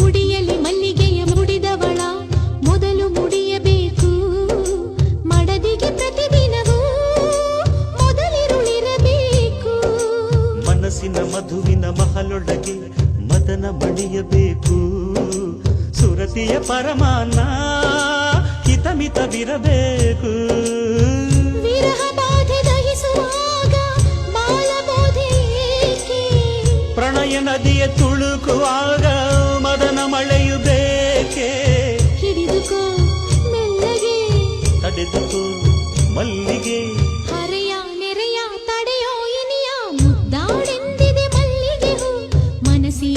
ಮುಡಿಯಲಿ ಮಲ್ಲಿಗೆಯ ಮುಡಿದವಳ. ಮೊದಲು ಮುಡಿಯಬೇಕು. ಮಡದಿಗೆ ಪ್ರತಿದಿನವೂ ಮೊದಲಿರುಳಿರಬೇಕು. ಮನಸ್ಸಿನ ಮಧುವಿನ ಮಹಲೊಳಗೆ ಮದನ ಬಡಿಯಬೇಕು ಸುರತಿಯ ಪರಮಾನ ಹಿತಮಿತವಿರಬೇಕು. ಪ್ರಣಯ ನದಿಯ ತುಳುಕುವಾಗ ತಡೆದುಕೋ ಮಲ್ಲಿಗೆ. ಹರೆಯ ನೆರೆಯ ತಡೆಯೋ ಇನಿಯ ಮುದ್ದಾಡೆಂದಿದೆ ಮಲ್ಲಿಗೆ ಹೂ ಮನಸ್ಸೀ